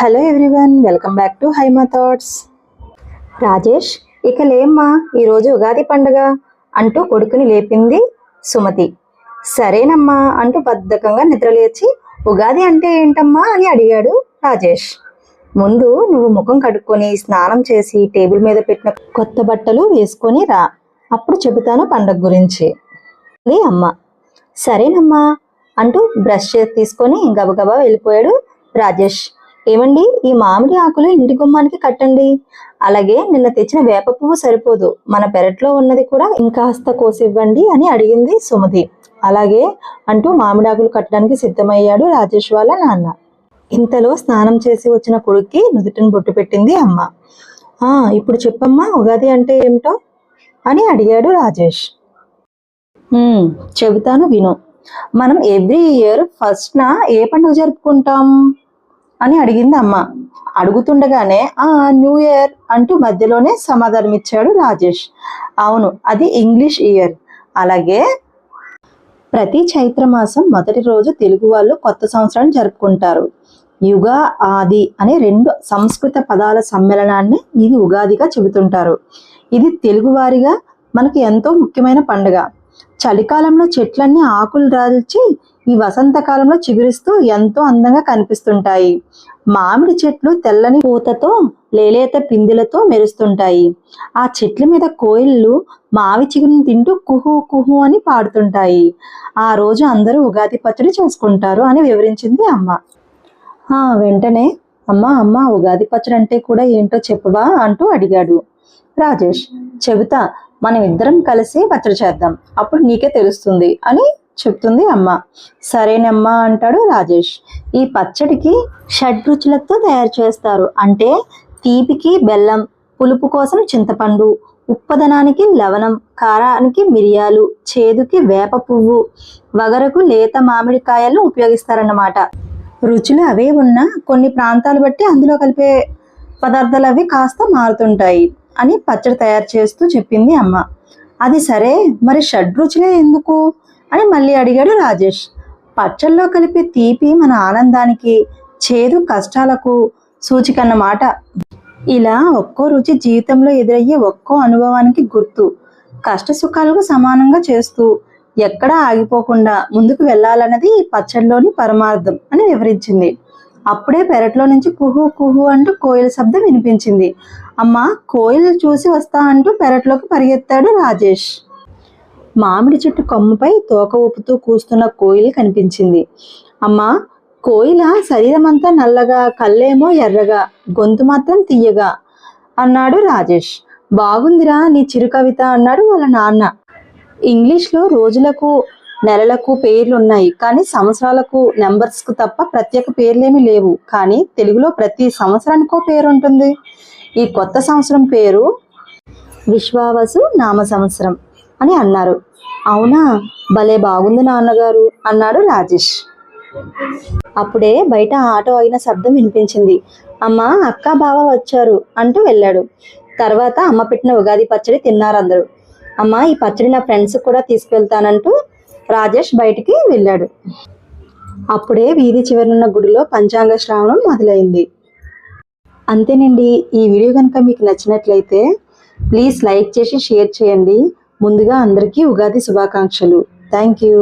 Hello everyone welcome back to Haima thoughts. Rajesh ఇక లేమ్మా ఈరోజు ఉగాది పండుగ అంటూ కొడుకుని లేపింది సుమతి. సరేనమ్మా అంటూ బద్ధకంగా నిద్రలేచి ఉగాది అంటే ఏంటమ్మా అని అడిగాడు రాజేష్. ముందు నువ్వు ముఖం కడుక్కొని స్నానం చేసి టేబుల్ మీద పెట్టిన కొత్త బట్టలు వేసుకొని రా. అప్పుడు చెబుతాను పండగ గురించి. అమ్మ. సరేనమ్మా అంటూ బ్రష్ చేసి తీసుకొని గబగబా వెళ్ళిపోయాడు రాజేష్. ఏమండి? ఈ మామిడి ఆకులు ఇంటి గుమ్మానికి కట్టండి. అలాగే నిన్న తెచ్చిన వేప పువ్వు సరిపోదు. మన పెరట్లో ఉన్నది కూడా ఇంకాస్త కోసివ్వండి అని అడిగింది సుమతి. అలాగే అంటూ మామిడి ఆకులు కట్టడానికి సిద్ధమయ్యాడు రాజేష్ వాళ్ళ నాన్న. ఇంతలో స్నానం చేసి వచ్చిన కొడుక్కి నుదుటిని బొట్టు పెట్టింది అమ్మ. ఆ ఇప్పుడు చెప్పమ్మా ఉగాది అంటే ఏమిటో? అని అడిగాడు రాజేష్. చెబుతాను విను. మనం ఎవ్రీ ఇయర్ ఫస్ట్ నా ఏ పండుగ జరుపుకుంటాం? అని అడిగింది అమ్మ. అడుగుతుండగానే ఆ న్యూ ఇయర్ అంటూ మధ్యలోనే సమాధానం ఇచ్చాడు రాజేష్. అవును అది ఇంగ్లీష్ ఇయర్. అలాగే ప్రతి చైత్ర మాసం మొదటి రోజు తెలుగు వాళ్ళు కొత్త సంవత్సరాన్ని జరుపుకుంటారు. యుగ ఆది అనే రెండు సంస్కృత పదాల సమ్మేళనాన్ని ఇది ఉగాదిగా చెబుతుంటారు. ఇది తెలుగువారిగా మనకి ఎంతో ముఖ్యమైన పండుగ. చలికాలంలో చెట్లన్నీ ఆకులు రాల్చి ఈ వసంతకాలంలో చిగురిస్తూ ఎంతో అందంగా కనిపిస్తుంటాయి. మామిడి చెట్లు తెల్లని పూతతో లేలేత పిందిలతో మెరుస్తుంటాయి. ఆ చెట్ల మీద కోయిళ్ళు మావి చిగురుని తింటూ కుహు కుహు అని పాడుతుంటాయి. ఆ రోజు అందరూ ఉగాది పచ్చడి చేసుకుంటారు అని వివరించింది అమ్మ. ఆ వెంటనే అమ్మ అమ్మ ఉగాది పచ్చడి అంటే కూడా ఏంటో చెప్పవా? అంటూ అడిగాడు. రాజేష్ చెబుతా మనం ఇద్దరం కలిసి పచ్చడి చేద్దాం. అప్పుడు నీకే తెలుస్తుంది అని చెప్తుంది అమ్మ. సరేనమ్మా అంటాడు రాజేష్. ఈ పచ్చడికి షడ్రుచులతో తయారు చేస్తారు. అంటే తీపికి బెల్లం పులుపు కోసం చింతపండు ఉప్పదనానికి లవణం కారానికి మిరియాలు చేదుకి వేప పువ్వు వగరకు లేత మామిడికాయలను ఉపయోగిస్తారన్నమాట. రుచులు అవే ఉన్నా కొన్ని ప్రాంతాలు బట్టి అందులో కలిపే పదార్థాలు అవి కాస్త మారుతుంటాయి అని పచ్చడి తయారు చేస్తూ చెప్పింది అమ్మ. అది సరే మరి షడ్రుచులే ఎందుకు? అని మళ్ళీ అడిగాడు రాజేష్. పచ్చళ్ళలో కలిపే తీపి మన ఆనందానికి చేదు కష్టాలకు సూచికన్నమాట ఇలా ఒక్కో రుచి జీవితంలో ఎదురయ్యే ఒక్కో అనుభవానికి గుర్తు. కష్ట సుఖాలకు సమానంగా చేస్తూ ఎక్కడా ఆగిపోకుండా ముందుకు వెళ్ళాలన్నది ఈ పచ్చడిలోని పరమార్థం అని వివరించింది. అప్పుడే పెరట్లో నుంచి కుహు కుహు అంటూ కోయిల శబ్దం వినిపించింది. అమ్మ కోయిలు చూసి వస్తా అంటూ పెరట్లోకి పరిగెత్తాడు రాజేష్. మామిడి చెట్టు కొమ్మపై తోక ఊపుతూ కూస్తున్న కోయిల కనిపించింది. అమ్మ కోయిల శరీరం అంతా నల్లగా కళ్ళేమో ఎర్రగా గొంతు మాత్రం తీయగా అన్నాడు రాజేష్. బాగుందిరా నీ చిరు కవిత అన్నాడు వాళ్ళ నాన్న. ఇంగ్లీష్లో రోజులకు నెలలకు పేర్లు ఉన్నాయి కానీ సంవత్సరాలకు నెంబర్స్కు తప్ప ప్రత్యేక పేర్లేమీ లేవు. కానీ తెలుగులో ప్రతి సంవత్సరానికో పేరు ఉంటుంది ఈ కొత్త సంవత్సరం పేరు విశ్వావసు నామ సంవత్సరం. అని అన్నారు. అవునా? భలే బాగుంది నాన్నగారు అన్నాడు రాజేష్. అప్పుడే బయట ఆటో అయిన శబ్దం వినిపించింది. అమ్మ అక్క బావ వచ్చారు అంటూ వెళ్ళాడు. తర్వాత అమ్మ పెట్టిన ఉగాది పచ్చడి తిన్నారు అందరూ. అమ్మ ఈ పచ్చడి నా ఫ్రెండ్స్ కూడా తీసుకెళ్తానంటూ రాజేష్ బయటికి వెళ్ళాడు. అప్పుడే వీధి చివరనున్న గుడిలో పంచాంగ శ్రావణం మొదలైంది. అంతేనండి ఈ వీడియో కనుక మీకు నచ్చినట్లయితే ప్లీజ్ లైక్ చేసి షేర్ చేయండి. ముందుగా అందరికీ ఉగాది శుభాకాంక్షలు. Thank you.